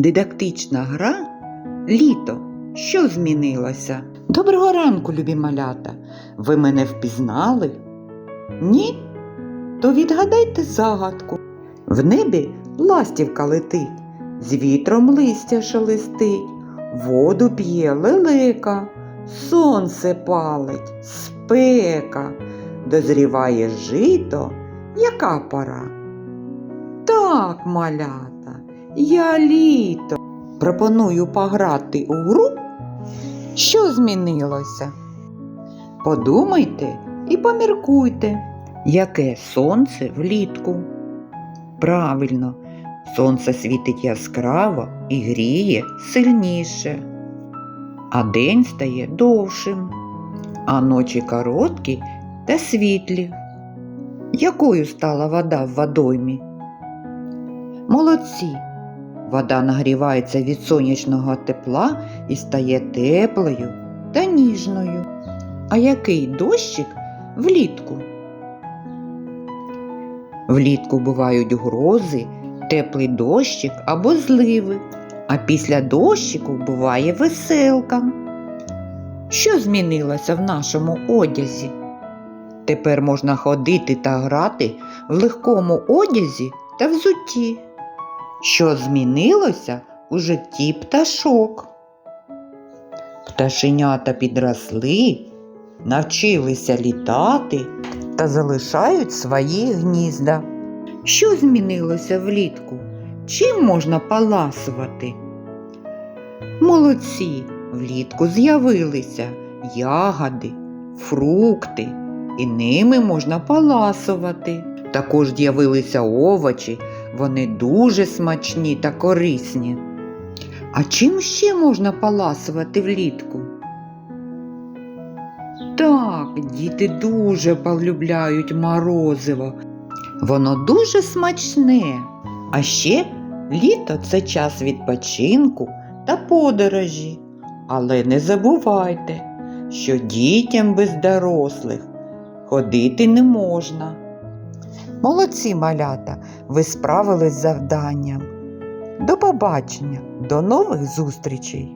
Дидактична гра літо. Що змінилося? Доброго ранку, любі малята. Ви мене впізнали? Ні? То відгадайте загадку. В небі ластівка летить, з вітром листя шелестить, воду п'є лелека, сонце палить, спека, дозріває жито, яка пора? Так, малята, я літо. Пропоную пограти у гру. Що змінилося? Подумайте і поміркуйте, яке сонце влітку. Правильно, сонце світить яскраво і гріє сильніше, а день стає довшим, а ночі короткі та світлі. Якою стала вода в водоймі? Молодці! Вода нагрівається від сонячного тепла і стає теплою та ніжною. А який дощик влітку? Влітку бувають грози, теплий дощик або зливи, а після дощику буває веселка. Що змінилося в нашому одязі? Тепер можна ходити та грати в легкому одязі та взутті. Що змінилося у житті пташок? Пташенята підросли, навчилися літати та залишають свої гнізда. Що змінилося влітку? Чим можна паласувати? Молодці, влітку з'явилися ягоди, фрукти, і ними можна паласувати. Також з'явилися овочі, вони дуже смачні та корисні. А чим ще можна паласувати влітку? Так, діти дуже полюбляють морозиво. Воно дуже смачне. А ще літо це час відпочинку та подорожі. Але не забувайте, що дітям без дорослих ходити не можна. Молодці малята, ви справились з завданням. До побачення, до нових зустрічей!